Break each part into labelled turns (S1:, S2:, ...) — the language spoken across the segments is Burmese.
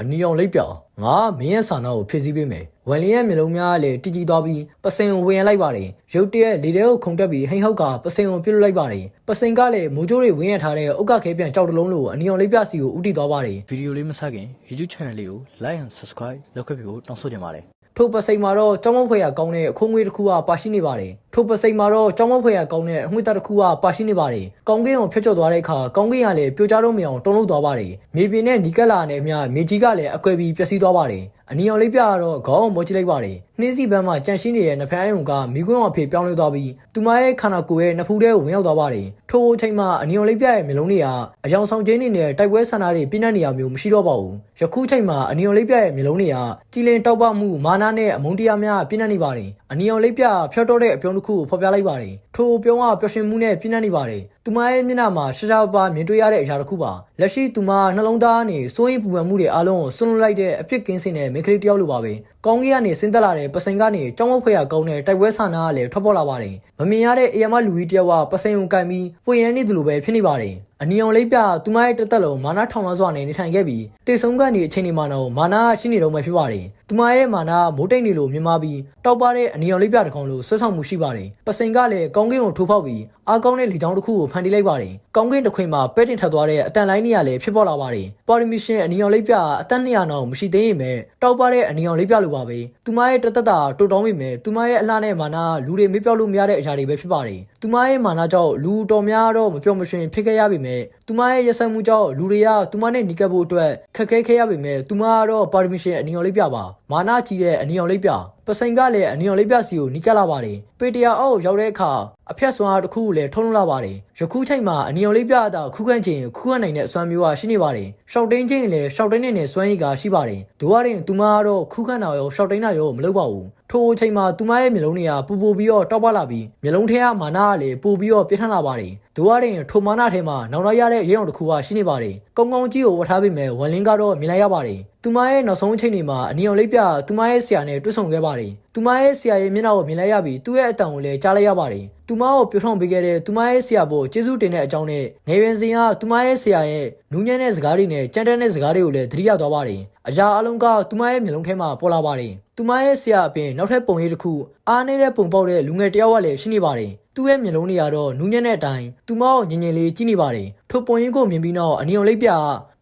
S1: အနီအောင်လိပ်ပြောင်ငါမင်းရဲ့ဆန္ဒကိုဖြည့်ဆည်းပေးမယ်ဝန်လင်းရဲ့မျိုးလုံးများကလည်းတည်ကြည်သွားပြီးပစင်ကိုဝင်ရလိုက်ပါတယ်ရုတ်တရက်လေထဲကိုခုန်တက်ပြီးဟိန်ဟောက်ကပစင်ကိုပြစ်လွတ်လိုက်ပါတယ်ပစင်ကလည်းမိုးကြိုးတွေဝင်ရထားတဲ့ဥက္ကခဲပြန်ကြောက်တလုံးလိုအနီအောင်လိပ်ပြစီကိုဥတီသွားပါတယ်
S2: ဗီဒီယိုလေးမစခင် YouTube channel လေးကို like and subscribe လုပ်ခဲ့ပြီးဖို့တောင်းဆိုချင်ပါတယ်
S1: ထိုပစိန်မှာတော့ကျောင်းမဖွယ်ရကောင်းတဲ့အခိုးငွေတစ်ခုကပါရှိနေပါတယ်ထိုပစိန်မှာတော့ကျောင်းမဖွယ်ရကောင်းတဲ့အငွေသားတစ်ခုကပါရှိနေပါတယ်ကောင်းကင်ကိုဖျက်ချော်သွားတဲ့အခါကောင်းကင်ကလည်းပြိုကျတော့မအောင်တုံးလုံးသွားပါတယ်မြေပြင်နဲ့နီကက်လာနဲ့အမျှမြေကြီးကလည်းအကွဲပြီးပျက်စီးသွားပါတယ် အနီအောင်လေးပြကတော့ခေါင်းအောင်မောချလိုက်ပါတယ်နှင်းစီပန်းမှာကြန့်ရှိနေတဲ့နဖန်အယုံကမိကွန်းအောင်ဖေပြောင်းလဲသွားပြီးသူမရဲ့ခန္ဓာကိုယ်ရဲ့နဖူးထဲကိုဝင်ရောက်သွားပါတယ်ထိုအချိန်မှာအနီအောင်လေးပြရဲ့မျိုးလုံးတွေကအယောင်ဆောင်ချင်းနေနဲ့တိုက်ပွဲဆန္ဒတွေပြင်းထန်နေရမျိုးမရှိတော့ပါဘူးယခုချိန်မှာအနီအောင်လေးပြရဲ့မျိုးလုံးတွေကကြည်လင်တောက်ပမှုမာနနဲ့အမုန်းတရားများပြင်းထန်နေပါတယ်အနီအောင်လေးပြဖျော်တော့တဲ့အပြုံးတစ်ခုကိုဖော်ပြလိုက်ပါတယ်ထိုအပြုံးကပျော်ရွှင်မှုနဲ့ပြင်းထန်နေပါတယ် သူမရဲ့မျက်နှာမှာရှားရှားပါးမြင်တွေ့ရတဲ့အရာတစ်ခုပါလက်ရှိသူမနှလုံးသားကနေစိုးရင်ပူပန်မှုတွေအလုံးကိုဆွန့်လွတ်လိုက်တဲ့အဖြစ်ကင်းစင်တဲ့မိန်းကလေးတစ်ယောက်လိုပါပဲကောင်းကြီးကနေဆင်းသက်လာတဲ့ပစိန်ကနေကြောင်းမဖွေရကောင်းတဲ့တိုက်ပွဲဆန္ဒကလည်းထွက်ပေါ်လာပါတယ်မမြင်ရတဲ့အေယမလူကြီးတစ်ယောက်ကပစိန်ကိုကန်ပြီးပွင့်ရမ်းနေသူလိုပဲဖြစ်နေပါတယ် အနီအောင်လေးပြသူမရဲ့တက်တက်လုံးမာနာထောင်လွှမ်းစွာနဲ့နေထိုင်ခဲ့ပြီးတေဆုံးကနေအချိန်ဒီမှာတော့မာနာရှိနေတော့မှဖြစ်ပါတယ်သူမရဲ့မာနာမိုးတိတ်နေလို့မြင်မာပြီးတောက်ပတဲ့အနီအောင်လေးပြတစ်ကောင်လို့ဆွဲဆောင်မှုရှိပါတယ်ပစိန်ကလည်းကောင်းကင်ကိုထိုးဖောက်ပြီးအားကောင်းတဲ့လေကြောင်းတစ်ခုကိုဖန်တီးလိုက်ပါတယ်ကောင်းကင်တစ်ခွင်မှာပဲတင်ထပ်သွားတဲ့အတန်လိုင်းနေရလည်းဖြစ်ပေါ်လာပါတယ်ပေါ်ရီမီရှင်အနီအောင်လေးပြအသက်200နောက်မရှိသေးရင်ပဲတောက်ပတဲ့အနီအောင်လေးပြလိုပါပဲသူမရဲ့တက်တက်တာတိုးတောင်းမိမယ်သူမရဲ့အလှနဲ့မာနာလူတွေမေ့ပြောက်လို့မရတဲ့အရာတွေပဲဖြစ်ပါတယ်သူမရဲ့မာနာကြောင့်လူတော်များတော့မပြောမရှင်ဖြစ်ခဲ့ရပေမဲ့သူမရဲ့ရဆက်မှုကြောင့်လူတွေကသူမနဲ့နီးကပ်ဖို့အတွက်ခက်ခဲခဲ့ရပေမဲ့သူမကတော့ပါရမီရှင်အနီအောင်လေးပြပါမာနာကြီးတဲ့အနီအောင်လေးပြပစိန်ကလည်းအနီအောင်လေးပြစီကိုနီးကပ်လာပါတယ်ပေတရာအောက်ရောက်တဲ့အခါအဖက်စွမ်းအားတစ်ခုကိုလည်းထုံးလုံးလာပါတယ်ယခုချိန်မှာအနီအောင်လေးပြတာခုခံခြင်းခုခံနိုင်တဲ့အစွမ်းမျိုးကရှိနေပါတယ်ရှောက်တင်းခြင်းလည်းရှောက်တင်းနေတဲ့စွမ်းရည်ကရှိပါတယ်ဒို့အရင်သူမကတော့ခုခံတာရောရှောက်တင်းတာရောမလုပ်ပါဘူးထိုအချိန်မှာသူမရဲ့မျိုးလုံးတွေကပူပူပြီးတော့တောက်ပလာပြီးမျိုးလုံးထဲကမာနာကလည်းပူပြီးတော့ပြထန်လာပါတယ် ဒို့အရင်ထိုမာနာထဲမှာနောက်လိုက်ရတဲ့ရဲအောင်တစ်ခုကရှိနေပါတယ်ကောင်းကောင်းကြီးကိုဝတ်ထားပြီးမဲ့ဝန်လင်းကတော့မြင်လိုက်ရပါတယ်သူမရဲ့နောက်ဆုံးအချိန်တွေမှာအနီအောင်လေးပြသူမရဲ့ဆရာနဲ့တွေ့ဆုံခဲ့ပါတယ်သူမရဲ့ဆရာရဲ့မျက်နှာကိုမြင်လိုက်ရပြီးသူ့ရဲ့အတန်ကိုလည်းကြားလိုက်ရပါတယ်သူမကိုပြောထောင်ပေးခဲ့တဲ့သူမရဲ့ဆရာပေါ်ကျေးဇူးတင်တဲ့အကြောင်းနဲ့ငယ်ရင်စဉ်ကသူမရဲ့ဆရာရဲ့နူးညံ့တဲ့စကားတွေနဲ့ကြမ်းတမ်းတဲ့စကားတွေကိုလည်းသတိရသွားပါတယ်အရာအလုံးကသူမရဲ့မျက်လုံးထဲမှာပေါ်လာပါတယ်သူမရဲ့ဆရာအပြင်နောက်ထပ်ပုံရိပ်တစ်ခုအားနေတဲ့ပုံပေါက်တဲ့လူငယ်တစ်ယောက်ကလည်းရှိနေပါတယ် သူ့ရဲ့မျက်လုံးတွေကတော့နူးညံ့တဲ့အတိုင်းသူမကိုငင်ငင်လေးကြည့်နေပါတယ်ထိုပုံရိပ်ကိုမြင်ပြီးတော့အနီအောင်လေးပြ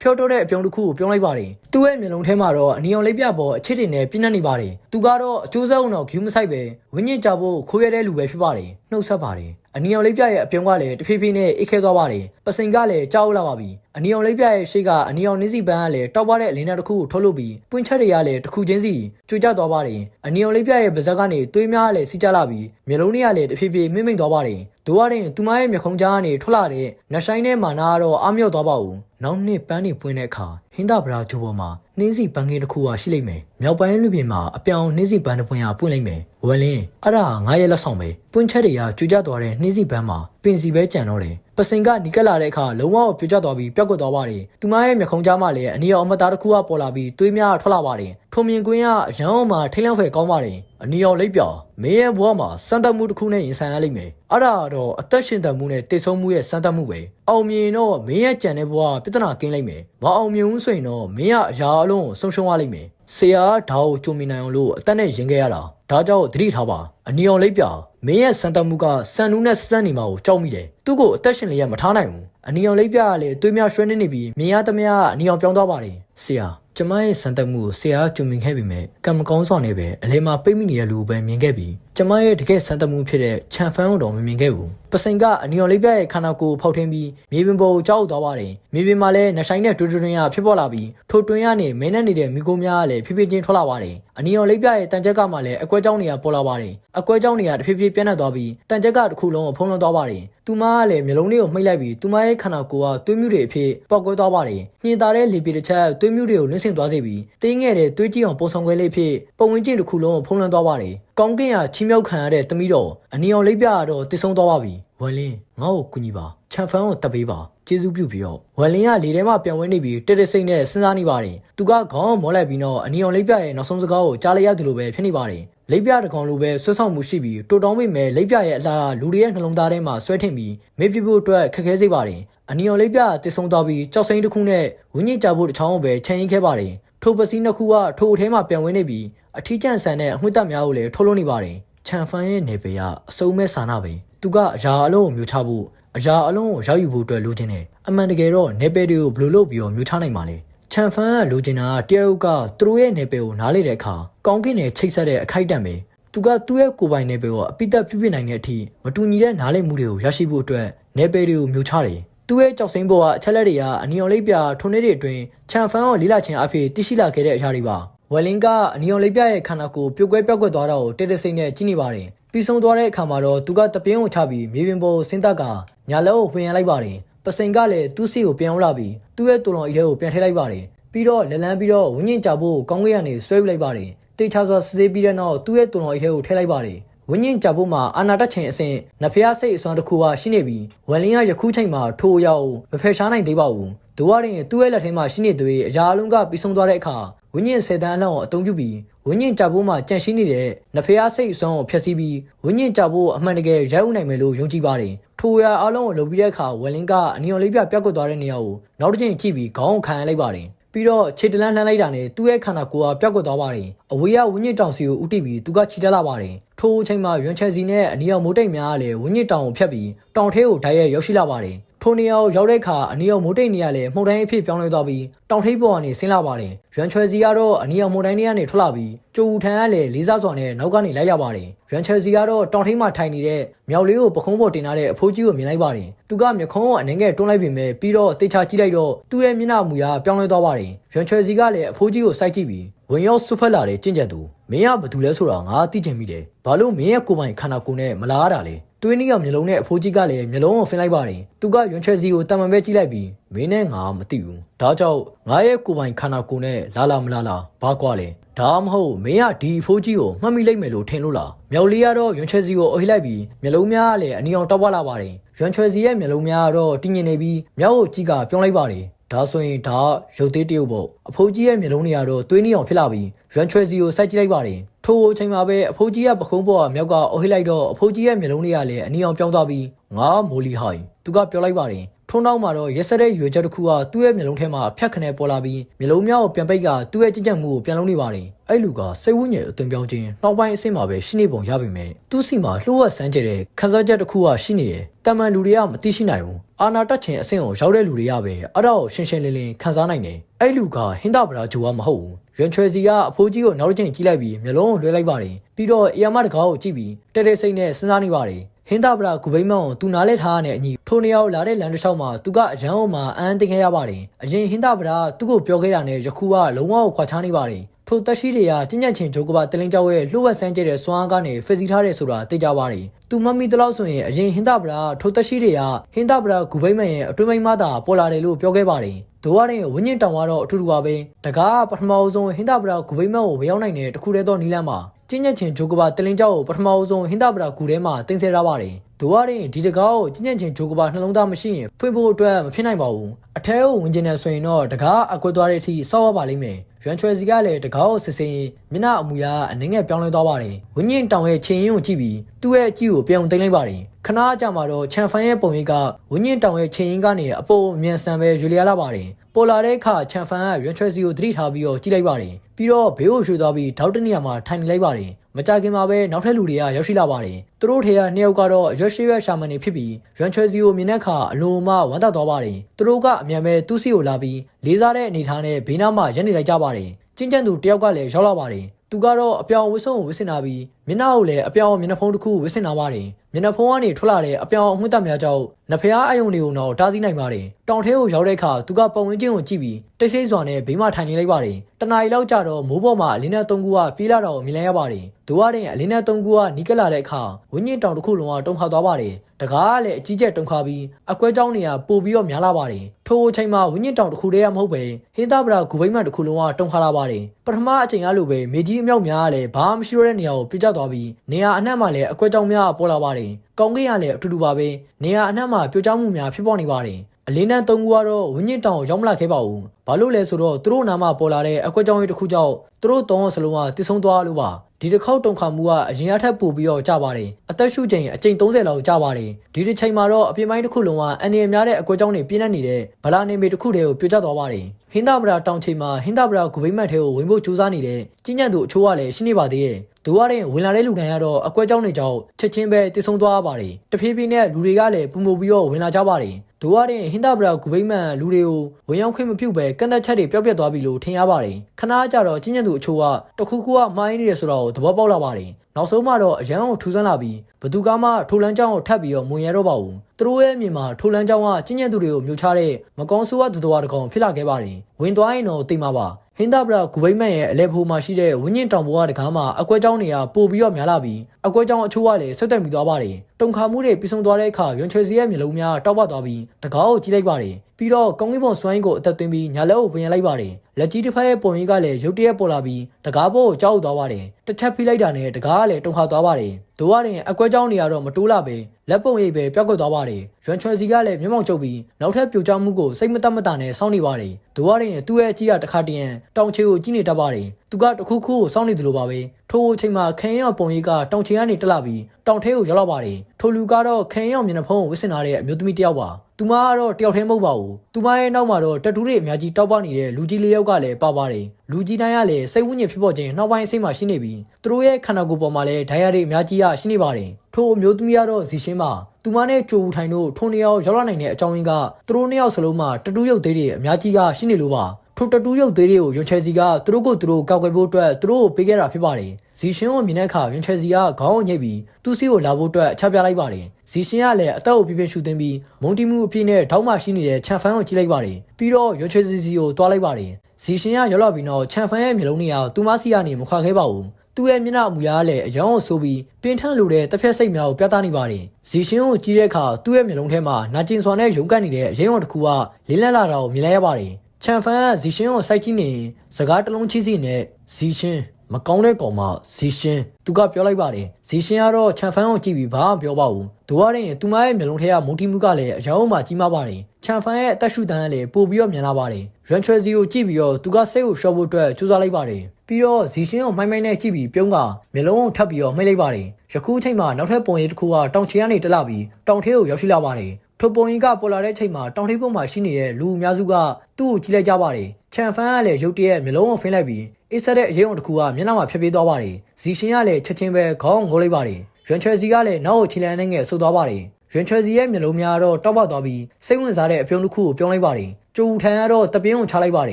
S1: ဖြောတော့တဲ့အပြုံးတစ်ခုကိုပြောင်းလိုက်ပါတယ်သူ့ရဲ့မျက်လုံးထဲမှာတော့အနီအောင်လေးပြပေါ်အချစ်တွေနဲ့ပြင်းနှက်နေပါတယ်သူကတော့အကျိုးဆက်အောင်တော့ဂူးမဆိုင်ပဲဝင်းညစ်ကြဖို့ခိုးရတဲ့လူပဲဖြစ်ပါတယ်နှုတ်ဆက်ပါတယ် အနီအောင်လေးပြရဲ့အပြုံးကလည်းတဖြည်းဖြည်းနဲ့အိတ်ခဲသွားပါတယ်ပစိန်ကလည်းကြောက်လာပါပြီအနီအောင်လေးပြရဲ့ရှေ့ကအနီအောင်နင်းစီပန်းကလည်းတောက်ပါတဲ့အလင်းသားတစ်ခုကိုထုတ်လုပ်ပြီးပွင့်ချက်တွေကလည်းတစ်ခုချင်းစီကျူကျသွားပါတယ်အနီအောင်လေးပြရဲ့ပါဇက်ကနေသွေးများလည်းစီးကျလာပြီးမျိုးလုံးတွေကလည်းတဖြည်းဖြည်းမိမ့်မိန်သွားပါတယ်ဒိုးရရင်သူမရဲ့မျက်ခုံးကြားကနေထွက်လာတဲ့နတ်ဆိုင်နဲ့မာနာကတော့အမြော့သွားပါဘူးနောက်နှစ်ပန်းနေပွင့်တဲ့အခါဟင်းသာဗရာဂျိုပေါ်မှာ နှင်းစီပန်းကင်းတစ်ခုဟာရှိလိမ့်မယ်မြောက်ပိုင်းလူပြင်မှာအပြောင်နှင်းစီပန်းတစ်ပွင့်ဟာပွင့်လိမ့်မယ်ဝယ်လင်းအဲ့ဒါငါရဲ့လက်ဆောင်ပဲပွင့်ချက်တွေကကျူကျသွားတဲ့နှင်းစီပန်းမှာပင်စီပဲကြံတော့တယ် ပစင်ကနီကက်လာတဲ့အခါလုံးဝပြိုကျသွားပြီးပျောက်ကွက်သွားပါတယ်သူမရဲ့မျက်ခုံးကြားမှာလည်းအနီရောင်အမသားတစ်ခုကပေါ်လာပြီးသွေးများထွက်လာပါတယ်ထုံမြင်ကွင်းကအရန်အောင်မှာထိတ်လန့်ဖွယ်ကောင်းပါတယ်အနီရောင်လိပ်ပြောင်မင်းရဲ့ဘဝမှာစံတမှုတစ်ခုနဲ့ရင်ဆိုင်ရလိမ့်မယ်အဲ့ဒါတော့အသက်ရှင်တမှုနဲ့တိတ်ဆုံးမှုရဲ့စံတမှုပဲအောင်မြင်တော့မင်းရဲ့ကြံတဲ့ဘဝပြဿနာကင်းလိမ့်မယ်မအောင်မြင်ဘူးဆိုရင်တော့မင်းကအရာအလုံးကိုဆုံးရှုံးရလိမ့်မယ်ဆရာဓာတ်ကိုကြုံမြင်နိုင်အောင်လို့အသက်နဲ့ရင်ခဲ့ရတာ ဒါကြောင့်သတိထားပါအနီအောင်လိပ်ပြောင်မင်းရဲ့စံတမှုကစံနူးနဲ့စမ်းနေမှာကိုကြောက်မိတယ်သူ့ကိုအသက်ရှင်လျက်မထားနိုင်ဘူးအနီအောင်လိပ်ပြကလည်းသွေးများရွှဲနေနေပြီးမြင်ရသမျှအနီအောင်ပြောင်းသွားပါတယ်ဆရာကျမရဲ့စံတက်မှုကိုဆရာကကြုံမြင်ခဲ့ပြီးမြဲကံမကောင်းစွာနဲ့ပဲအလဲမှာပိတ်မိနေတဲ့လူကိုပဲမြင်ခဲ့ပြီး ကျမရဲ့တကယ်စံတက်မှုဖြစ်တဲ့ခြံဖန်းကိုတော့မမြင်ခဲ့ဘူးပစိန်ကအနီယော်လေးပြရဲ့ခန္ဓာကိုယ်ဖောက်ထင်းပြီးမြေပြင်ပေါ်ကိုကြောက်သွားပါတယ်မြေပြင်မှာလည်းနှဆိုင်နဲ့တွင်တွင်ရဖြစ်ပေါ်လာပြီးထိုတွင်ရနေမင်းနဲ့နေတဲ့မိကိုများကလည်းဖြည်းဖြည်းချင်းထွက်လာပါတယ်အနီယော်လေးပြရဲ့တန်ချက်ကမှလည်းအကွဲကြောင်းတွေကပေါ်လာပါတယ်အကွဲကြောင်းတွေကတဖြည်းဖြည်းပြန့်နှံ့သွားပြီးတန်ချက်ကတစ်ခုလုံးကိုဖုံးလွှမ်းသွားပါတယ်သူမကလည်းမျိုးလုံးလေးကိုမှိတ်လိုက်ပြီးသူမရဲ့ခန္ဓာကိုယ်ကသွေးမြူတွေအဖြစ်ပေါက်ကွဲသွားပါတယ်ညင်သာတဲ့လေပြေတစ်ချက်သွေးမြူတွေကိုလင်းဆင်သွားစေပြီးတင်းငယ်တဲ့သွေးကြည့်အောင်ပုံဆောင်ခွဲလေးဖြစ်ပုံဝင်ကျင့်တစ်ခုလုံးကိုဖုံးလွှမ်းသွားပါတယ် ကောင်းကင်ကချီးမြှောက်ခံရတဲ့သမီးတော်အနီအောင်လိပ်ပြကတော့တည်ဆုံသွားပါပြီဝမ်လင်းငါ့ကိုကူညီပါချန်ဖန်ကိုတပ်ပေးပါကျေးဇူးပြုပြီးတော့ဝမ်လင်းကလေထဲမှာပြန်ဝင်နေပြီးတက်တက်စိတ်နဲ့စဉ်းစားနေပါတယ်သူကခေါင်းကိုမောလိုက်ပြီးတော့အနီအောင်လိပ်ပြရဲ့နောက်ဆုံးစကားကိုကြားလိုက်ရသူလိုပဲဖြစ်နေပါတယ်လိပ်ပြတကောင်လိုပဲဆွဆောက်မှုရှိပြီးတိုတောင်းမိမဲ့လိပ်ပြရဲ့အလားလူတွေရဲ့နှလုံးသားထဲမှာဆွဲထင်ပြီးမေးပြဖို့အတွက်ခက်ခဲစေပါတယ်အနီအောင်လိပ်ပြတည်ဆုံသွားပြီးကြောက်စိမ့်တစ်ခုနဲ့ဝင်းညစ်ကြဖို့တစ်ချောင်းကိုပဲခြံရင်းခဲ့ပါတယ် ထိုပစီနှစ်ခုကထိုအထဲမှာပြန်ဝင်နေပြီးအထီးကျန်ဆန်တဲ့အငွေ့တပ်များကိုလည်းထုတ်လွှတ်နေပါတယ်ချန်ဖန်ရဲ့နေပေကအစုံမဲ့ဆာနာပဲသူကအရာအလုံးကိုမျိုးချဖို့အရာအလုံးကိုရောက်ယူဖို့အတွက်လိုချင်တယ်အမှန်တကယ်တော့နေပေတွေကိုဘယ်လိုလုပ်ပြီးတော့မျိုးချနိုင်မှာလဲချန်ဖန်ကလိုချင်တာကတယောက်ကသူတို့ရဲ့နေပေကိုနားလေတဲ့အခါကောင်းကင်နဲ့ချိတ်ဆက်တဲ့အခိုက်အတန့်ပဲသူကသူ့ရဲ့ကိုယ်ပိုင်နေပေကိုအပိတက်ပြပြနိုင်တဲ့အထိမတူညီတဲ့နားလည်မှုတွေကိုရရှိဖို့အတွက်နေပေတွေကိုမျိုးချတယ် သူ့ရဲ့ကြောက်စိမ့်ပေါ်ကအချက်လက်တွေကအနီအောင်လိပ်ပြထုံနေတွေအတွင်းချန်ဖန်ကိုလေးလာခြင်းအဖြစ်တရှိလာခဲ့တဲ့အရာတွေပါဝယ်လင်ကအနီအောင်လိပ်ပြရဲ့ခန္ဓာကိုယ်ပြုတ်ကွဲပြောက်ကွက်သွားတာကိုတိတ်တဆိတ်နဲ့ကြည့်နေပါတယ်ပြီးဆုံးသွားတဲ့အခါမှာတော့သူကတပင်းကိုချပြီးမြေပြင်ပေါ်ဆင်းသက်ကညာလက်ကိုဝင်ရလိုက်ပါတယ်ပစိန်ကလည်းသူ့စီကိုပြန်ရောက်လာပြီးသူ့ရဲ့တူလုံးအထဲကိုပြန်ထည့်လိုက်ပါတယ်ပြီးတော့လက်လန်းပြီးတော့ဝင်းညင်ကြဖို့ကောင်းကင်ကနေဆွဲယူလိုက်ပါတယ်တိတ်ချစွာစစ်ဆေးပြီးတဲ့နောက်သူ့ရဲ့တူလုံးအထဲကိုထည့်လိုက်ပါတယ် ဝင်းညင်ကြဖို့မှာအာနာတက်ချင်အဆင့်နဖျားစိတ်အစွမ်းတစ်ခုကရှိနေပြီးဝယ်လင်းကယခုချိန်မှာထိုးရောက်မဖယ်ရှားနိုင်သေးပါဘူးဒိုဝရင်သူ့ရဲ့လက်ထဲမှာရှိနေသွေးအရာအလုံးကပြီးဆုံးသွားတဲ့အခါဝင်းညင်ဆယ်တန်းအလောက်ကိုအသုံးပြုပြီးဝင်းညင်ကြဖို့မှာကြန့်ရှိနေတဲ့နဖျားစိတ်အစွမ်းကိုဖျက်ဆီးပြီးဝင်းညင်ကြဖို့အမှန်တကယ်ရိုက်ဦးနိုင်မယ်လို့ယုံကြည်ပါတယ်ထိုရအလုံးကိုလုပ်ပြီးတဲ့အခါဝယ်လင်းကအနီယွန်လေးပြပြောက်ကွက်သွားတဲ့နေရာကိုနောက်တစ်ချိန်ကြည့်ပြီးခေါင်းကိုခံရလိုက်ပါတယ် ပြီးတော့ခြေတလန်းလှမ်းလိုက်တာနဲ့သူ့ရဲ့ခန္ဓာကိုယ်ကပျောက်ကွက်သွားပါတယ်။အဝေးကဝင်းညစ်တောင်စီကိုဥတီပြီးသူကခြေတက်လာပါတယ်။ထိုအချိန်မှာရွန်ချယ်စီနဲ့အနီရောင်မိုးတိတ်များကလည်းဝင်းညစ်တောင်ကိုဖျက်ပြီးတောင်ထဲကိုဓာတ်ရိုက်ရောက်ရှိလာပါတယ်။ ထိုနေရာကိုရောက်တဲ့အခါအနီရောင်မိုးတိတ်နေရာလည်းမှုန်တိုင်းအဖြစ်ပြောင်းလဲသွားပြီးတောင်ထိပ်ပေါ်ကနေဆင်းလာပါတယ်။ရွန်ချယ်စီကတော့အနီရောင်မှုန်တိုင်းတွေကနေထွက်လာပြီးကျိုးဦးထန်ကလည်းလေးစားစွာနဲ့နောက်ကနေလိုက်ရပါတယ်။ရွန်ချယ်စီကတော့တောင်ထိပ်မှာထိုင်နေတဲ့မြောက်လေးကိုပခုံးပေါ်တင်ထားတဲ့အဖိုးကြီးကိုမြင်လိုက်ပါတယ်။သူကမျက်ခုံးကိုအနှင်းငယ်တွန်းလိုက်ပေမဲ့ပြီးတော့တိတ်ချကြည့်လိုက်တော့သူ့ရဲ့မျက်နှာမူရာပြောင်းလဲသွားပါတယ်။ရွန်ချယ်စီကလည်းအဖိုးကြီးကိုစိုက်ကြည့်ပြီးဝင်ရောက်ဆွဖက်လာတဲ့ကြင့်ကြက်သူမင်းကဘာတူလဲဆိုတာငါသိချင်မိတယ်။ဘာလို့မင်းရဲ့ကိုယ်ပိုင်ခန္ဓာကိုယ်နဲ့မလာရတာလဲ။ တွင်းနီးကမျက်လုံးနဲ့အဖိုးကြီးကလည်းမျက်လုံးကိုဖင်လိုက်ပါတယ်။သူကရွန်ချယ်စီကိုတမန်ပဲကြည့်လိုက်ပြီးမင်းနဲ့ငါမသိဘူး။ဒါကြောင့်ငါရဲ့ကိုယ်ပိုင်ခန္ဓာကိုယ်နဲ့လာလာမလာလာဘာကွာလဲ။ဒါမှမဟုတ်မင်းကဒီအဖိုးကြီးကိုမှတ်မိလိုက်မယ်လို့ထင်လို့လားမြောက်လေးကတော့ရွန်ချယ်စီကိုအုပ်လိုက်ပြီးမျက်လုံးများကလည်းအနီအောင်တောက်ပွားလာပါတယ်ရွန်ချယ်စီရဲ့မျက်လုံးများကတော့တင်းငင်နေပြီးမြောက်ကိုကြည့်ကပြောင်းလိုက်ပါတယ်ဒါဆိုရင်ဒါရုပ်သေးတရုပ်ပေါ့အဖိုးကြီးရဲ့မျက်လုံးတွေကတော့သွေးနီအောင်ဖြစ်လာပြီးရွန်ချယ်စီကိုစိုက်ကြည့်လိုက်ပါတယ် ထိုအချိန်မှာပဲအဖိုးကြီးကပခုံးပေါ်ကမြောက်ကအိုဟိလိုက်တော့အဖိုးကြီးရဲ့မျက်လုံးတွေကလည်းအနီအောင်ပြောင်းသွားပြီးငါမိုလီဟိုင်သူကပြောလိုက်ပါတယ် ထုံနောက်မှာတော့ရက်စက်တဲ့ရွေချက်တစ်ခုကသူ့ရဲ့မျက်လုံးထဲမှာဖြတ်ခနဲပေါ်လာပြီးမျက်လုံးများကိုပြန်ပိတ်ကသူ့ရဲ့ကြင်ကြံမှုကိုပြန်လုံးနေပါတယ်အဲ့လူကစိတ်ဝိညာဉ်အသွင်ပြောင်းခြင်းနောက်ပိုင်းအဆင့်မှာပဲရှိနေပုံရပေမဲ့သူ့စီမှာလှုပ်ဝက်ဆန်းကျတဲ့ခန်းစားချက်တစ်ခုကရှိနေတယ်တမန်လူတွေကမသိရှိနိုင်ဘူးအာနာတက်ခြင်းအဆင့်ကိုရောက်တဲ့လူတွေကပဲအဲ့ဒါကိုရှင်းရှင်းလင်းလင်းခန်းစားနိုင်တယ်အဲ့လူကဟင်တာဗရာဂျိုကမဟုတ်ဘူးရွန်ချွဲစီကအဖိုးကြီးကိုနောက်တစ်ချိန်ကြည့်လိုက်ပြီးမျက်လုံးကိုလွှဲလိုက်ပါတယ်ပြီးတော့အီယာမတကားကိုကြည့်ပြီးတဲတဲစိတ်နဲ့စဉ်းစားနေပါတယ် ဟင်းသာပရာဂူဘိမန်ကိုသူနားလဲထားရတဲ့အညီထိုနေရာကိုလာတဲ့လမ်းတစ်လျှောက်မှာသူကအရန်အောင်မှာအန်းတင်ခဲ့ရပါတယ်အရင်ဟင်းသာပရာသူ့ကိုပြောခဲ့တာနဲ့ယခုကလုံးဝကိုခွာချနေပါတယ်ထိုတက်ရှိတွေကကျင့်ကြံချင်းဂျိုကဘာတလင်းကျောက်ရဲ့လှုပ်ဝက်ဆန်းကျတဲ့စွမ်းအားကနေဖက်စီထားတယ်ဆိုတာသိကြပါတယ်။သူမမီတလောက်ဆိုရင်အရင်ဟင်တာဗရာထိုတက်ရှိတွေကဟင်တာဗရာဂူဘိမန်ရဲ့အတွင်းပိုင်းမှသာပေါ်လာတယ်လို့ပြောခဲ့ပါတယ်။ဒိုဝါရင်ဝင်းညင်တောင်ကတော့အထူတူပါပဲ။တကားပထမအဆုံးဟင်တာဗရာဂူဘိမန်ကိုဝေရောက်နိုင်တဲ့တခုတည်းသောနီလန်းမှာ ကျင်းညက်ချင်းဂျိုကဘာတလင်းကျောက်ကိုပထမအဆုံးဟင်တာဗရာဂူထဲမှာတင်ဆက်ထားပါတယ်။ဒိုဝါရင်ဒီတကားကိုကျင်းညက်ချင်းဂျိုကဘာနှလုံးသားမရှိရင်ဖွင့်ဖို့အတွက်မဖြစ်နိုင်ပါဘူး။အထဲကိုဝင်ကျင်နေဆိုရင်တော့တကားအကွက်သွားတဲ့အထိစောက်ရပါလိမ့်မယ်။ရွမ်ချွဲစီကလည်းတကားကိုစစ်စင်မျက်နှာအမူအရာအနှင်းငယ်ပြောင်းလဲသွားပါတယ်။ဝင်းညင်တောင်ရဲ့ချင်းရင်ကိုကြည့်ပြီးသူ့ရဲ့အကြည့်ကိုပြောင်းသိမ်းလိုက်ပါတယ်။ခဏအကြာမှာတော့ချန်ဖန်ရဲ့ပုံရိပ်ကဝင်းညင်တောင်ရဲ့ချင်းရင်ကနေအပေါ်အမြန်ဆန်ပဲရွေလျားလာပါတယ်။ ပေါ်လာတဲ့အခါချန်ဖန်ကရွမ်ချွဲစီကိုသတိထားပြီးတော့ကြည့်လိုက်ပါတယ်။ပြီးတော့ဘေးကိုရွှေ့သွားပြီးထောက်တနေရာမှာထိုင်နေလိုက်ပါတယ်။မကြခင်မှာပဲနောက်ထပ်လူတွေကရောက်ရှိလာပါတယ်။သူတို့ထဲကနှစ်ယောက်ကတော့ရွှေရှိရွှေရှာမန်နေဖြစ်ပြီးရွမ်ချွဲစီကိုမြင်တဲ့အခါအလိုမဝမ်းသာသွားပါတယ်။သူတို့ကအမြန်ပဲသူ့စီကိုလာပြီးလေးစားတဲ့အနေထားနဲ့ဘေးနားမှာရပ်နေလိုက်ကြပါတယ်။ကျင်းကျန်သူတယောက်ကလည်းရောက်လာပါတယ်။သူကတော့အပြောင်ဝစ်ဆုံးကိုဝစ်စင်လာပြီးမျက်နှာကိုလည်းအပြောင်မျက်နှာဖုံးတစ်ခုဝစ်စင်လာပါတယ်။ မျက်နှာဖုံးကနေထွက်လာတဲ့အပြောင်အမှုတ်များကြောင့်နဖျားအယုံတွေကိုတော့တားဆီးနိုင်ပါတယ်။တောင်ထဲကိုရောက်တဲ့အခါသူကပုံဝင်းချင်းကိုကြည့်ပြီးတိတ်ဆိတ်စွာနဲ့ဘေးမှထိုင်နေလိုက်ပါတယ်။တနားရီလောက်ကြာတော့မိုးပေါ်မှာအလင်းနဲ့သုံးကူကပြေးလာတော့မြင်လိုက်ရပါတယ်။ဒိုဝါတဲ့အလင်းနဲ့သုံးကူကနီးကပ်လာတဲ့အခါဝင်းညင်တောင်တစ်ခုလုံးကတုန်ခါသွားပါတယ်။တကားကလည်းအကြီးကျယ်တုန်ခါပြီးအကွဲကြောင်းတွေကပို့ပြီးတော့များလာပါတယ်။ထိုအချိန်မှာဝင်းညင်တောင်တစ်ခုတည်းကမဟုတ်ပဲဟင်းသားပရာဂူဘိမန်တစ်ခုလုံးကတုန်ခါလာပါတယ်။ပထမအချိန်ကလိုပဲမေကြီးအမြောက်များကလည်းဘာမှမရှိတော့တဲ့နေရာကိုပြစ်ကျသွားပြီးနေရာအနှံ့မှာလည်းအကွဲကြောင်းများပေါ်လာပါတယ်။ကောင်းကင်ကလည်းအထူတူပါပဲနေရာအနှံ့မှာပြိုကျမှုများဖြစ်ပေါ်နေပါတယ် အလင်းတန်းသုံးခုကတော့ဝင်းညစ်တောင်ရောက်မလာခဲ့ပါဘူးဘာလို့လဲဆိုတော့သူတို့နာမပေါ်လာတဲ့အကွက်ကြောင်းရေးတစ်ခုကြောင့်သူတို့တောင်းစလုံးကတည်ဆုံသွားလို့ပါဒီတစ်ခေါက်တုံခါမှုကအရင်အထက်ပို့ပြီးတော့ကြပါတယ်အသက်ရှူချိန်အချိန်30လောက်ကြပါတယ်ဒီတစ်ချိန်မှာတော့အပြင်ပိုင်းတစ်ခုလုံးကအန်ရီများတဲ့အကွက်ကြောင်းတွေပြင်းနေနေတဲ့ဗလာနေမေတစ်ခုတည်းကိုပြိုကျသွားပါတယ် ဟဟင်းသာပရာတောင်ချိန်မှာဟင်းသာပရာဂူဘိမတ်ထဲကိုဝင်ဖို့ကြိုးစားနေတဲ့ကျဉ်ညံသူအချို့ကလည်းရှိနေပါသေးတယ်။သူကရင်ဝင်လာတဲ့လူတိုင်းကတော့အကွက်ကြောင်းတွေကြောင့်ချက်ချင်းပဲတည်ဆုံသွားရပါတယ်။တဖြည်းဖြည်းနဲ့လူတွေကလည်းပုံမူပြီးတော့ဝင်လာကြပါတယ်။သူကရင်ဟင်းသာပရာဂူဘိမတ်လူတွေကိုဝင်ရောက်ခွင့်မပြုဘဲကန့်သက်ချက်တွေပျောက်ပြက်သွားပြီလို့ထင်ရပါတယ်။ခဏကြတော့ကျဉ်ညံသူအချို့ကတခုခုကမိုင်းနေတယ်ဆိုတော့သဘောပေါက်လာပါတယ်။ နောက်ဆုံးမှတော့အရန်ကိုထူဆန်းလာပြီးဘသူကမှထိုလန်းကြောင်းကိုထပ်ပြီးတော့မွင်ရတော့ပါဘူးသူတို့ရဲ့အမြင်မှာထိုလန်းကြောင်းကကျဉ်းကျဉ်သူတွေကိုမျိုးချတဲ့မကောင်းဆိုးဝါးသူတော်တကောင်ဖြစ်လာခဲ့ပါတယ်ဝင်သွားရင်တော့တိတ်မှာပါဟင်းသာပရာဂူဘိမတ်ရဲ့အလဲဖိုးမှာရှိတဲ့ဝင်းညင်တောင်ပေါ်ကတကားမှာအကွက်ကြောင်းတွေကပို့ပြီးတော့များလာပြီးအကွက်ကြောင်းအချို့ကလည်းဆက်တက်ပြီးသွားပါတယ်တုံခါမှုတွေပြီးဆုံးသွားတဲ့အခါရွှန်ချွေစီရဲ့မျိုးလုံးများတောက်ပသွားပြီးတကားကိုကြီးလိုက်ပါတယ်ပြီးတော့ကောင်းကင်ဘုံစွိုင်းကိုအသက်သွင်းပြီးညာလက်ကိုဝင်ရလိုက်ပါတယ်လက်ကြီးတစ်ဖက်ရဲ့ပုံရိပ်ကလည်းရုတ်တရက်ပေါ်လာပြီးတကားဘောကိုကြောက်သွားပါတယ်တစ်ချက်ဖိလိုက်တာနဲ့တကားကလည်းတုံခါသွားပါတယ်ဒိုးရရင်အကွက်ကြောင်းတွေကတော့မတိုးလာပဲလက်ပုံရိပ်ပဲပျောက်ကွက်သွားပါတယ်ရွှန်ချွေစီကလည်းမျက်မှောက်ကျုပ်ပြီးနောက်ထပ်ပြိုကျမှုကိုစိတ်မတတ်မတာနဲ့စောင့်နေပါတယ်ဒိုးရရင်သူ့ရဲ့အကြီးကတစ်ခါတည်းရန်တောင်ချေကိုကြီးနေတတ်ပါတယ်သူကတခုခုကိုစောင့်နေတယ်လို့ပါပဲထိုအချိန်မှာခရင်ရောက်ပုံရိပ်ကတောင်ချေကနေတက်လာပြီးတောင်ထဲကိုရောက်လာပါတယ်ထိုလူကတော့ခရင်ရောက်မျက်နှာဖုံးကိုဝစ်စင်ထားတဲ့အမျိုးသမီးတစ်ယောက်ပါသူမကတော့တယောက်တည်းမဟုတ်ပါဘူးသူမရဲ့နောက်မှာတော့တက်တူးတွေအများကြီးတောက်ပနေတဲ့လူကြီးလေးယောက်ကလည်းပါပါတယ်လူကြီးတိုင်းကလည်းစိတ်ဝိညာဉ်ဖြစ်ပေါ်ခြင်းနောက်ပိုင်းအစိမ့်မှာရှိနေပြီးသူတို့ရဲ့ခန္ဓာကိုယ်ပေါ်မှာလည်းဒိုင်ယာတွေအများကြီးရရှိနေပါတယ်ထိုအမျိုးသမီးကတော့ဇီရှင်းပါသူမနဲ့ကြိုဦးထိုင်တို့ထုံနေရောက်ရောက်လာနိုင်တဲ့အကြောင်းရင်းကသူတို့နှစ်ယောက်စလုံးမှာတတူးရုပ်သေးတွေအများကြီးကရှိနေလို့ပါ ထိုတတူးရုပ်သေးတွေကိုယွန်ချယ်စီကသူတို့ကိုသူတို့ကောက်ွယ်ဖို့အတွက်သူတို့ကိုပေးခဲ့တာဖြစ်ပါတယ်ဇီရှင်ကိုမြင်တဲ့အခါယွန်ချယ်စီကခေါင်းကိုညှိပြီးသူ့စီကိုလာဖို့အတွက်အချပြလိုက်ပါတယ်ဇီရှင်ကလည်းအသက်ကိုပြပြရှူသွင်းပြီးမုန်တီမှုအဖြစ်နဲ့ထောက်မှရှိနေတဲ့ချန်ဖန်ကိုကြည့်လိုက်ပါတယ်ပြီးတော့ယွန်ချယ်စီစီကိုတွားလိုက်ပါတယ်ဇီရှင်ကရောက်လာပြီးတော့ချန်ဖန်ရဲ့မျိုးလုံးတွေကသူမစီကနေမခွာခဲ့ပါဘူးသူ့ရဲ့မျက်နှာအမူအရာလည်းအယောင်ကိုဆိုးပြီးပြင်းထန်လိုတဲ့တစ်ဖက်စိတ်များကိုပြသနေပါတယ်။ဇီရှင်ကိုကြည့်တဲ့အခါသူ့ရဲ့မျက်လုံးထဲမှာနာကျင်စွာနဲ့ရုံကပ်နေတဲ့အရင်အောင်တစ်ခုကလင်းလက်လာတာကိုမြင်လိုက်ရပါတယ်။ ချန်ဖန်ကဇီရှင်ကိုစိုက်ကြည့်နေစကားတစ်လုံးချီးစီနဲ့ဇီရှင်မကောင်းတဲ့ကောင်မဇီရှင်သူကပြောလိုက်ပါတယ်ဇီရှင်ကတော့ချန်ဖန်ကိုကြည့်ပြီးဘာမှပြောပါဘူးဒိုရရင်သူမရဲ့မျက်လုံးထဲကမုန်တီမှုကလည်းအယောင်မှကြီးမားပါတယ်ချန်ဖန်ရဲ့အသက်ရှူတန်းကလည်းပို့ပြီးတော့မြန်လာပါတယ်ရွမ်ချွဲစီကိုကြည့်ပြီးတော့သူကစိတ်ကိုရှော့ဖို့အတွက်ကြိုးစားလိုက်ပါတယ်ပြီးတော့ဇီရှင်ကိုမိုင်းမိုင်းနဲ့ကြည့်ပြီးပြုံးကမျက်လုံးကိုထပ်ပြီးတော့မှိတ်လိုက်ပါတယ်ယခုအချိန်မှာနောက်ထပ်ပုံရိပ်တစ်ခုကတောင်ချေကနေတက်လာပြီးတောင်ထဲကိုရောက်ရှိလာပါတယ် ထိုပုံရိပ်ကပေါ်လာတဲ့အချိန်မှာတောင်ထိပ်ပေါ်မှာရှိနေတဲ့လူအများစုကသူ့ကိုကြည့်လိုက်ကြပါတယ်ချန်ဖန်ကလည်းရုတ်တရက်မျက်လုံးကိုဖင်းလိုက်ပြီးအစ်ဆက်တဲ့အရေးုံတစ်ခုကမျက်နှာမှာဖြတ်ပြေးသွားပါတယ်ဇီရှင်ကလည်းချက်ချင်းပဲခေါင်းငိုးလိုက်ပါတယ်ရွန်ချယ်စီကလည်းနောက်ကိုခြေလမ်းနဲ့ငယ်ဆုတ်သွားပါတယ်ရွန်ချယ်စီရဲ့မျက်လုံးများတော့တောက်ပသွားပြီးစိတ်ဝင်စားတဲ့အပြုံးတစ်ခုကိုပြောင်းလိုက်ပါတယ်ကျိုးထန်ကတော့တပင်းကိုချလိုက်ပါတ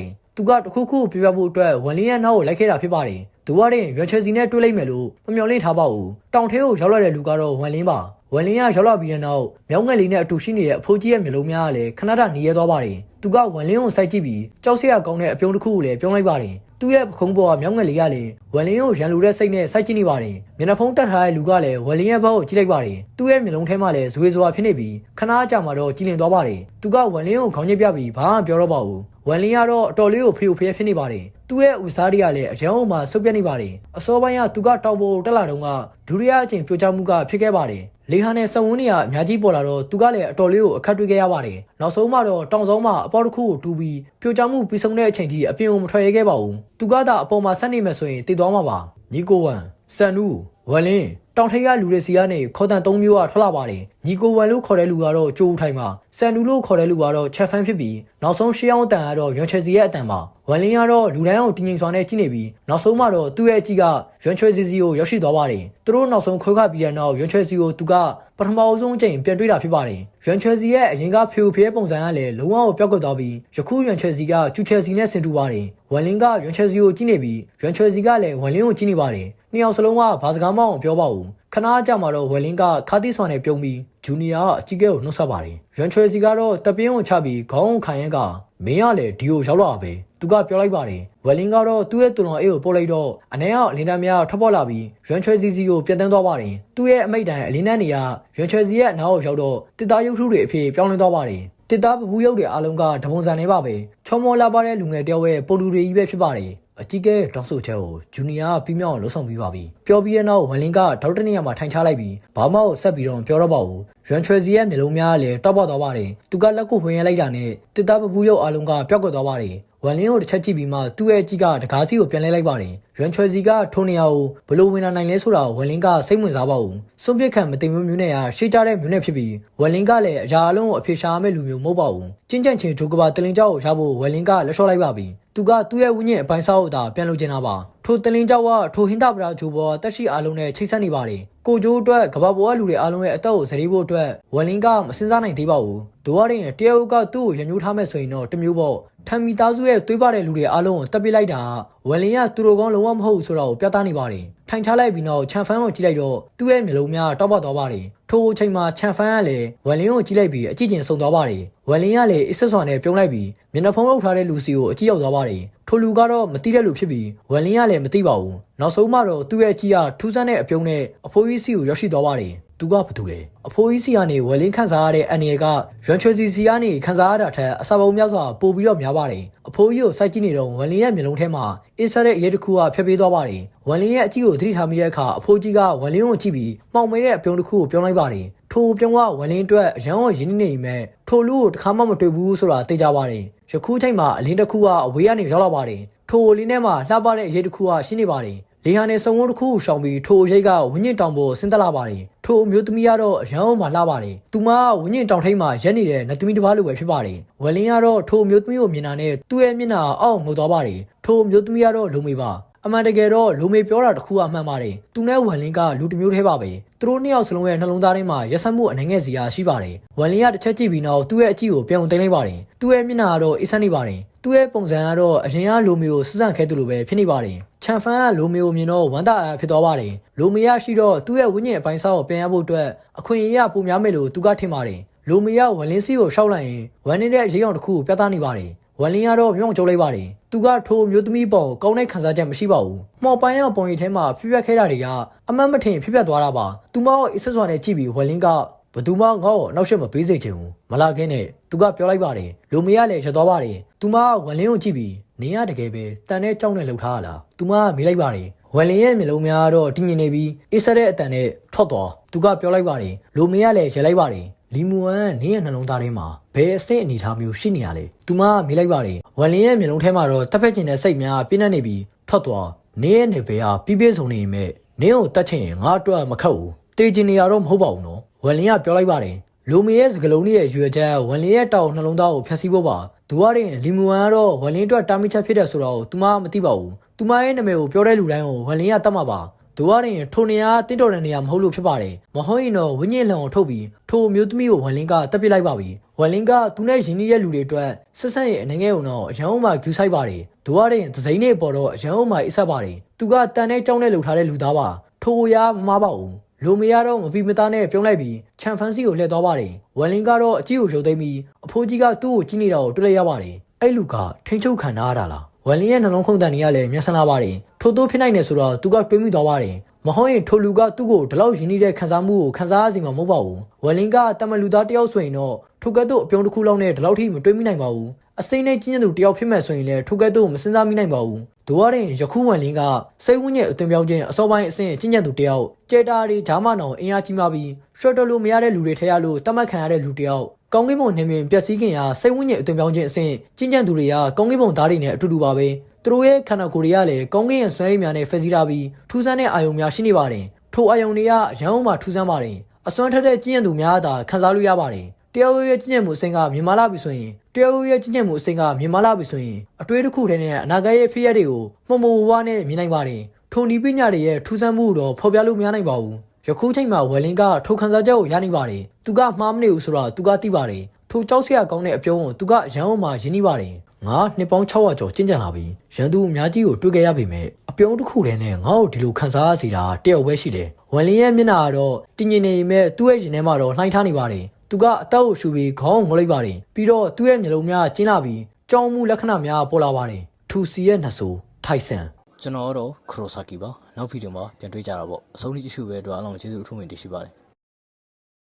S1: ယ်သူကတခုခုပြပြဖို့အတွက်ဝန်လင်းရဲ့နောက်ကိုလိုက်ခဲ့တာဖြစ်ပါတယ်။သူကတည်းရွန်ချယ်စီနဲ့တွေ့လိုက်မယ်လို့မမျှော်လင့်ထားပါဘူး။တောင်ထဲကိုရောက်လာတဲ့လူကတော့ဝန်လင်းပါ။ ဝန်လင်းကရောက်လာပြီးတဲ့နောက်မြောင်းငယ်လေးနဲ့အတူရှိနေတဲ့အဖိုးကြီးရဲ့မျိုးလုံးများကလည်းခဏတာနေရသွားပါတယ်။သူကဝန်လင်းကိုစိုက်ကြည့်ပြီးကြောက်စရာကောင်းတဲ့အပြုံးတစ်ခုကိုလည်းပြောင်းလိုက်ပါတယ်။သူ့ရဲ့ပခုံးပေါ်ကမြောင်းငယ်လေးကလည်းဝန်လင်းကိုရန်လိုတဲ့စိတ်နဲ့စိုက်ကြည့်နေပါတယ်။မျက်နှာဖုံးတက်ထားတဲ့လူကလည်းဝန်လင်းရဲ့ဘက်ကိုကြည့်လိုက်ပါတယ်။သူ့ရဲ့မျက်လုံးထဲမှာလည်းဇွေဇွာဖြစ်နေပြီးခဏကြာမှတော့ကြည်လင်သွားပါတယ်။သူကဝန်လင်းကိုခေါင်းညှိပြပြီးဘာမှပြောတော့ပါဘူး။ ဝန်လင်းကတော့အတော်လေးကိုဖေဖျဲဖြစ်နေပါတယ်။သူ့ရဲ့ဥစားတွေကလည်းအရန်အောင်မှဆုပ်ပြတ်နေပါတယ်။အစောပိုင်းကသူကတောင်ပေါ်တက်လာတော့ကဒုတိယအကြိမ်ပြိုကျမှုကဖြစ်ခဲ့ပါတယ်။လေဟာနဲ့စံဝန်းတွေကအများကြီးပေါ်လာတော့သူကလည်းအတော်လေးကိုအခက်တွေ့ခဲ့ရပါတယ်။နောက်ဆုံးမှတော့တောင်ဆုံးမှာအပေါ်တစ်ခုကိုတူးပြီးပြိုကျမှုပြီးဆုံးတဲ့အချိန်ထိအပြင်ကိုမထွက်ရဲခဲ့ပါဘူး။သူကသာအပေါ်မှာဆက်နေမယ်ဆိုရင်တည်သွားမှာပါ။ညီကိုဝမ်စန်နူ ဝမ်လင်းတောင်ထိပ်ကလူတွေစီကနေခေါ်တန်၃မျိုးကထွက်လာပါတယ်။ညီကိုဝမ်လို့ခေါ်တဲ့လူကတော့ကျိုးထိုင်ပါ။စန်နူလို့ခေါ်တဲ့လူကတော့ချက်ဖန်ဖြစ်ပြီးနောက်ဆုံးရှေးအောင်တန်ကတော့ရွန်ချယ်စီရဲ့အတန်ပါ။ဝမ်လင်းကတော့လူတိုင်းကိုတင်းငင်စွာနဲ့ကြည့်နေပြီးနောက်ဆုံးမှတော့သူ့ရဲ့အကြီးကရွန်ချယ်စီစီကိုရောက်ရှိသွားပါတယ်။သူတို့နောက်ဆုံးခွဲခါပြီးတဲ့နောက်ရွန်ချယ်စီကိုသူကပထမအဆုံးအချိန်ပြန်တွေ့တာဖြစ်ပါတယ်။ရွန်ချယ်စီရဲ့အရင်ကဖေဖျဲပုံစံကလည်းလုံးဝကိုပြောက်ကွက်သွားပြီးယခုရွန်ချယ်စီကကျူချယ်စီနဲ့ဆင်တူပါတယ်။ဝမ်လင်းကရွန်ချယ်စီကိုကြည့်နေပြီးရွန်ချယ်စီကလည်းဝမ်လင်းကိုကြည့်နေပါတယ်။ နှစ်ယောက်စလုံးကဘာစကားမှအောင်ပြောပါဘူးခဏကြာမှတော့ဝယ်လင်းကခါတိဆွန်နဲ့ပြုံးပြီးဂျူနီယာကအကြီးကဲကိုနှုတ်ဆက်ပါတယ်ရွန်ချွေစီကတော့တပင်းကိုချပြီးခေါင်းခံရန်ကမင်းကလည်းဒီကိုရောက်လာပဲသူကပြောလိုက်ပါတယ်ဝယ်လင်းကတော့သူ့ရဲ့တူတော်အေးကိုပို့လိုက်တော့အနေကအလင်းတန်းများထွက်ပေါ်လာပြီးရွန်ချွေစီစီကိုပြန်တန်းသွားပါတယ်သူ့ရဲ့အမိတ်တိုင်အလင်းတန်းနေရရွန်ချွေစီရဲ့အနောက်ကိုရောက်တော့တစ်သားရုပ်ထုတွေအဖြစ်ပြောင်းလဲသွားပါတယ်တစ်သားပပူးရုပ်တွေအားလုံးကတပုံစံနေပါပဲချောမောလာပါတဲ့လူငယ်တယောက်ရဲ့ပုံလူတွေကြီးပဲဖြစ်ပါတယ် အကြီးကဲတောင်းဆိုချက်ကိုဂျူနီယာကပြီးမြောက်အောင်လှုပ်ဆောင်ပြီးပါပြီ။ပြောပြီးတဲ့နောက်ဝန်လင်းကဒေါက်တာနေရာမှာထိုင်ချလိုက်ပြီးဘာမှကိုဆက်ပြီးတော့ပြောတော့ပါဘူး။ရွမ်ချွေစီရဲ့မျိုးလုံးများလည်းတောက်ပေါက်သွားပါတယ်။သူကလက်ကိုဝင်ရလိုက်တာနဲ့တစ်သားပပူးရုပ်အလုံးကပျောက်ကွက်သွားပါတယ်။ ဝမ်လင်းကိုတစ်ချက်ကြည့်ပြီးမှသူ့ရဲ့အကြီးကတကားစီကိုပြန်လဲလိုက်ပါတယ်ရွမ်ချွဲစီကထိုနေရာကိုဘလို့ဝင်လာနိုင်လဲဆိုတာကိုဝမ်လင်းကစိတ်ဝင်စားပါဘူးစွန့်ပစ်ခံမတင်မျိုးမျိုးနဲ့ကရှေ့ကြတဲ့မျိုးနဲ့ဖြစ်ပြီးဝမ်လင်းကလည်းအရာအလုံးကိုအဖေရှာမဲ့လူမျိုးမဟုတ်ပါဘူးကျင်းကြံချင်းဂျိုကဘာတလင်ကြောက်ကိုရဖို့ဝမ်လင်းကလက်လျှော့လိုက်ပါပြီသူကသူ့ရဲ့ဝင်းညင်အပိုင်းစားကိုသာပြန်လုပ်ချင်တာပါထိုတလင်ကြောက်ကထိုဟင်းတာပရာဂျိုဘောတက်ရှိအားလုံးနဲ့ချိတ်ဆက်နေပါတယ် ကိုကျိုးအတွက်ကဘာပေါ်ကလူတွေအားလုံးရဲ့အသက်ကိုဇရီဖို့အတွက်ဝမ်လင်းကမစင်စားနိုင်သေးပါဘူးဒိုရရင်တရုတ်ကသူ့ကိုရညှိုးထားမဲ့ဆိုရင်တော့တမျိုးပေါ့ထမ်မီသားစုရဲ့သွေးပါတဲ့လူတွေအားလုံးကိုတပ်ပစ်လိုက်တာဝမ်လင်းကသူတို့ကောင်းလုံးဝမဟုတ်ဘူးဆိုတော့ပြသနေပါတယ်ထိုင်ချလိုက်ပြီးတော့ချန်ဖန်ကိုကြည့်လိုက်တော့သူ့ရဲ့မျိုးလုံးများတောက်ပသွားပါတယ်ထိုအချိန်မှာချန်ဖန်ကလည်းဝမ်လင်းကိုကြည့်လိုက်ပြီးအကြည့်ကျင်ဆုံသွားပါတယ်ဝမ်လင်းကလည်းအစ်ဆက်စွာနဲ့ပြုံးလိုက်ပြီးမျက်နှာဖုံးအုပ်ထားတဲ့လူစီကိုအကြည့်ရောက်သွားပါတယ်ထိုလူကတော့မသိတဲ့လူဖြစ်ပြီးဝမ်လင်းကလည်းမသိပါဘူး နောက်ဆုံးမှတော့သူ့ရဲ့အကြည့်ကထူးဆန်းတဲ့အပြုံးနဲ့အဖိုးကြီးစီကိုရောက်ရှိသွားပါတယ်သူကဘာတူလဲအဖိုးကြီးစီကနေဝယ်လင်းခန်းစားရတဲ့အန်ရီကရွမ်ချွေစီစီကနေခန်းစားရတာထက်အစာပုံများစွာပိုပြီးတော့များပါတယ်အဖိုးကြီးကိုစိုက်ကြည့်နေတော့ဝယ်လင်းရဲ့မျက်လုံးထဲမှာအစ်ဆက်တဲ့အရေးတစ်ခုကဖျက်ပေးသွားပါတယ်ဝယ်လင်းရဲ့အကြည့်ကိုသတိထားမိတဲ့အခါအဖိုးကြီးကဝယ်လင်းကိုကြည့်ပြီးမှောင်မဲတဲ့အပြုံးတစ်ခုကိုပြောင်းလိုက်ပါတယ်ထိုပြုံးကဝယ်လင်းအတွက်အရန်ကိုရင်းနှီးနေပေမဲ့ထိုလူကိုတခါမှမတွေ့ဘူးဆိုတာသိကြပါတယ်ယခုချိန်မှာအလင်းတစ်ခုကအဝေးကနေရောက်လာပါတယ်ထိုအလင်းထဲမှာလှပတဲ့အရေးတစ်ခုကရှိနေပါတယ် လေဟာနဲ့စုံဝန်းတစ်ခုကိုရှောင်ပြီးထိုရိတ်ကဝင်းညင်တောင်ပေါ်ဆင်းသက်လာပါတယ်ထိုအမျိုးသမီးကတော့အရန်အောင်မှလှပါတယ်သူမကဝင်းညင်တောင်ထိပ်မှာရက်နေတဲ့နတ်သမီးတစ်ပါးလိုပဲဖြစ်ပါတယ်ဝယ်လင်းကတော့ထိုအမျိုးသမီးကိုမြင်တာနဲ့သူ့ရဲ့မျက်နှာအောက်ငုံသွားပါတယ်ထိုအမျိုးသမီးကတော့လုံမေပါအမှန်တကယ်တော့လူမေပြောတာတခုအမှန်ပါတယ်သူနဲ့ဝမ်လင်းကလူတစ်မျိုးတည်းပါပဲသူတို့နှစ်ယောက်စလုံးရဲ့နှလုံးသားထဲမှာရက်ဆက်မှုအနေငယ်စီရာရှိပါတယ်ဝမ်လင်းကတစ်ချက်ကြည့်ပြီးနောက်သူ့ရဲ့အကြည့်ကိုပြန်ုံသိမ်းလိုက်ပါတယ်သူ့ရဲ့မျက်နှာကတော့အေးဆက်နေပါတယ်သူ့ရဲ့ပုံစံကတော့အရင်ကလိုမီကိုစစန့်ခဲသူလိုပဲဖြစ်နေပါတယ် ချန်ဖန်ကလိုမီကိုမြင်တော့ဝမ်းသာအားဖြစ်သွားပါတယ်လိုမီရရှိတော့သူ့ရဲ့ဝိညာဉ်အပိုင်းစားကိုပြန်ရဖို့အတွက်အခွင့်အရေးအပိုများမယ်လို့သူကထင်ပါတယ်လိုမီရဝမ်လင်းစီကိုရှောက်လိုက်ရင်ဝမ်နေတဲ့ရိတ်အောင်တစ်ခုကိုပြသနေပါတယ်ဝမ်လင်းကတော့မြောင်ကျုံလိုက်ပါတယ်သူကထိုမျိုးသမီးပုံကောင်းတဲ့ခံစားချက်မရှိပါဘူးမော်ပိုင်းရောက်ပုံရိပ်ထဲမှာဖြစ်ပျက်ခဲ့တာတွေကအမတ်မထင်ဖြစ်ပျက်သွားတာပါသူမကိုအစ်ဆက်စွာနဲ့ကြည့်ပြီးဝမ်လင်းကဘသူမှငါ့ကိုနောက်ရှက်မပေးစေချင်ဘူးမလာခင်းနဲ့သူကပြောလိုက်ပါတယ်လူမရလည်းရသွားပါတယ်သူမကဝမ်လင်းကိုကြည့်ပြီး နင်းရတကယ်ပဲတန်တဲ့ကြောက်နဲ့လှုပ်ထားရလားသူမကမေးလိုက်ပါတယ်ဝမ်လင်းရဲ့မျိုးလုံးများတော့တင်းငင်နေပြီးအစ်ဆက်တဲ့အတန်နဲ့ထွက်သွားသူကပြောလိုက်ပါတယ်လူမရလည်းရလိုက်ပါတယ်လီမူဝမ်နင်းရဲ့နှလုံးသားထဲမှာဘယ်အဆင့်အနေထားမျိုးရှိနေရလဲသူမကမေးလိုက်ပါတယ်ဝမ်လင်းရဲ့မျိုးလုံးထဲမှာတော့တပ်ဖက်ကျင်တဲ့စိတ်များပြင်းနေနေပြီးထွက်သွားနင်းရဲ့နေပေဟာပြည့်ပြည့်စုံနေမဲ့နင်းကိုတတ်ချင်ရင်ငါအတွက်မခတ်ဘူးတေချင်နေရတော့မဟုတ်ပါဘူးနော်ဝမ်လင်းကပြောလိုက်ပါတယ်လူမီရဲ့စကလုံးလေးရဲ့ရွယ်ချက်ဝမ်လင်းရဲ့တောက်နှလုံးသားကိုဖျက်ဆီးဖို့ပါသူကရင်လီမူဝမ်ကတော့ဝမ်လင်းအတွက်တာမီချက်ဖြစ်တယ်ဆိုတော့သူမမသိပါဘူးသူမရဲ့နာမည်ကိုပြောတဲ့လူတိုင်းကိုဝမ်လင်းကတတ်မှာပါသူကရင်ထိုနေရာတင်းတော်တဲ့နေရာမဟုတ်လို့ဖြစ်ပါတယ်မဟုတ်ရင်တော့ဝင်းညင်လှန်ကိုထုတ်ပြီးထိုမျိုးသမီးကိုဝမ်လင်းကတက်ပစ်လိုက်ပါပြီဝမ်လင်းကသူနဲ့ရင်းနှီးတဲ့လူတွေအတွက်ဆက်ဆက်ရဲ့အနေငယ်ုံတော့အရန်အောင်မှကျူးဆိုင်ပါတယ်သူကရင်သစိမ့်နေပေါ်တော့အရန်အောင်မှအစ်ဆက်ပါတယ်သူကတန်တဲ့ကြောင်းနဲ့လှုပ်ထားတဲ့လူသားပါထိုရမမပါဘူး လိုမရတော့မပီမသားနဲ့ပြုံးလိုက်ပြီးချန်ဖန်စီကိုလှည့်သွားပါတယ်ဝမ်လင်းကတော့အကြည့်ကိုရုပ်သိမ်းပြီးအဖိုးကြီးကသူ့ကိုကြည့်နေတာကိုတွေ့လိုက်ရပါတယ်အဲ့လူကထိန်ချုပ်ခံထားရတာလားဝမ်လင်းရဲ့နှလုံးခုန်တန်တွေကလည်းမျက်စလာပါတယ်ထို့သို့ဖြစ်နိုင်တယ်ဆိုတော့သူကတွေးမိသွားပါတယ်မဟုတ်ရင်ထိုလူကသူ့ကိုဒီလောက်ရင်းနှီးတဲ့ခံစားမှုကိုခံစားရစီမှာမဟုတ်ပါဘူးဝမ်လင်းကတမန်လူသားတယောက်ဆိုရင်တော့ထိုကဲ့သို့အပြုံးတစ်ခုလောက်နဲ့ဒီလောက်ထိမတွေးမိနိုင်ပါဘူးအစိမ့်နဲ့ကျင်းကျင်သူတယောက်ဖြစ်မဲ့ဆိုရင်လည်းထိုကဲ့သို့မစင်စားမိနိုင်ပါဘူး။ ဒိုရရင်ယခုဝန်လင်းကစိတ်ဝင်းရဲ့အသွင်ပြောင်းခြင်းအစောပိုင်းအဆင့်ကျင့်ကြံသူတယောက်ကျေတာတွေဂျာမနောင်အင်အားကြီးမှပြီးရှော့တော်လို့မရတဲ့လူတွေထရရလို့တတ်မှတ်ခံရတဲ့လူတယောက်ကောင်းကင်ဘုံနေမြင်ပျက်စီးခင်ရာစိတ်ဝင်းရဲ့အသွင်ပြောင်းခြင်းအဆင့်ကျင့်ကြံသူတွေကကောင်းကင်ဘုံသားတွေနဲ့အတူတူပါပဲ။သူတို့ရဲ့ခန္ဓာကိုယ်တွေကလည်းကောင်းကင်ရဲ့ဆွဲရည်များနဲ့ဖက်စီးထားပြီးထူးဆန်းတဲ့အာယုံများရှိနေပါတယ်။ထိုအာယုံတွေကရန်အောင်မှထူးဆန်းပါတယ်။အစွမ်းထက်တဲ့ကျင့်ကြံသူများသာခံစားလို့ရပါတယ်။ တရားရဲ့ကျင့်ကြံမှုအစဉ်ကမြန်မာလာပြီဆိုရင်တရားရဲ့ကျင့်ကြံမှုအစဉ်ကမြန်မာလာပြီဆိုရင်အတွေးတစ်ခုတည်းနဲ့အနာဂတ်ရဲ့ဖြစ်ရပ်တွေကိုမှုံမှုံဝါးနဲ့မြင်နိုင်ပါတယ်ထိုနီးပညာတွေရဲ့ထူးဆန်းမှုတော့ဖော်ပြလို့မရနိုင်ပါဘူးယခုချိန်မှာဝယ်လင်းကထိုခန်းစားချက်ကိုရနိုင်ပါတယ်သူကမှားမနေဘူးဆိုတော့သူကသိပါတယ်ထိုကြောက်စရာကောင်းတဲ့အပြုံးကိုသူကရန်အောင်မှရင်းနှီးပါတယ်ငါနှစ်ပေါင်း600ကျော်ကျင့်ကြံလာပြီရန်သူအများကြီးကိုတွေ့ခဲ့ရပေမဲ့အပြုံးတစ်ခုတည်းနဲ့ငါ့ကိုဒီလိုခံစားရစီတာတယောက်ပဲရှိတယ်ဝန်လင်းရဲ့မျက်နှာကတော့တင်းငင်နေမဲ့သူ့ရဲ့ရင်ထဲမှာတော့လှိုင်းထားနေပါတယ် သူကအသက်ကိုရှူပြီးခေါင်းကိုငုံလိုက်ပါတယ်ပြီးတော့သူ့ရဲ့မျက်လုံးများကျင်းလာပြီးကြောင်းမှုလက္ခဏာများပေါ်လာပါတယ်ထူစီရဲ့နှဆိုးထိုက်ဆန်
S2: ကျွန်တော်ကတော့ခရိုဆာကီပါနောက်ဗီဒီယိုမှာပြန်တွေ့ကြတာပေါ့အဆုံးထိကြည့်ရှုပဲအတွက်အားလုံးကျေးဇူးအထူးတင်ရှိပါတယ်